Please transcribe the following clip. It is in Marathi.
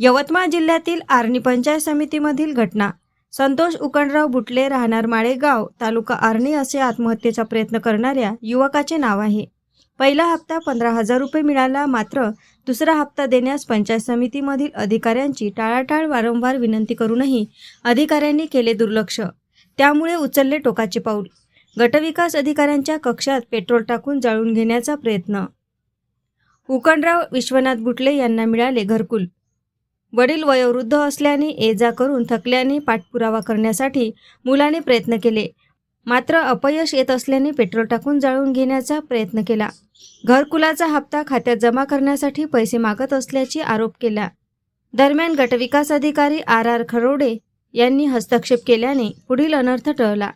यवतमाळ जिल्ह्यातील आर्णी पंचायत समितीमधील घटना. संतोष उकणराव बुटले राहणार माळेगाव तालुका आर्णी असे आत्महत्येचा प्रयत्न करणाऱ्या युवकाचे नाव आहे. पहिला हप्ता पंधरा हजार रुपये मिळाला मात्र दुसरा हप्ता देण्यास पंचायत समितीमधील अधिकाऱ्यांची टाळाटाळ वारंवार विनंती करूनही अधिकाऱ्यांनी केले दुर्लक्ष. त्यामुळे उचलले टोकाचे पाऊल. गटविकास अधिकाऱ्यांच्या कक्षात पेट्रोल टाकून जाळून घेण्याचा प्रयत्न. उकणराव विश्वनाथ बुटले यांना मिळाले घरकुल. वडील वयोवृद्ध असल्याने ये जा करून थकल्याने पाठपुरावा करण्यासाठी मुलाने प्रयत्न केले. मात्र अपयश येत असल्याने पेट्रोल टाकून जाळून घेण्याचा प्रयत्न केला. घरकुलाचा हप्ता खात्यात जमा करण्यासाठी पैसे मागत असल्याची आरोप केला. दरम्यान गटविकास अधिकारी आर. आर. खरोडे यांनी हस्तक्षेप केल्याने पुढील अनर्थ टळला.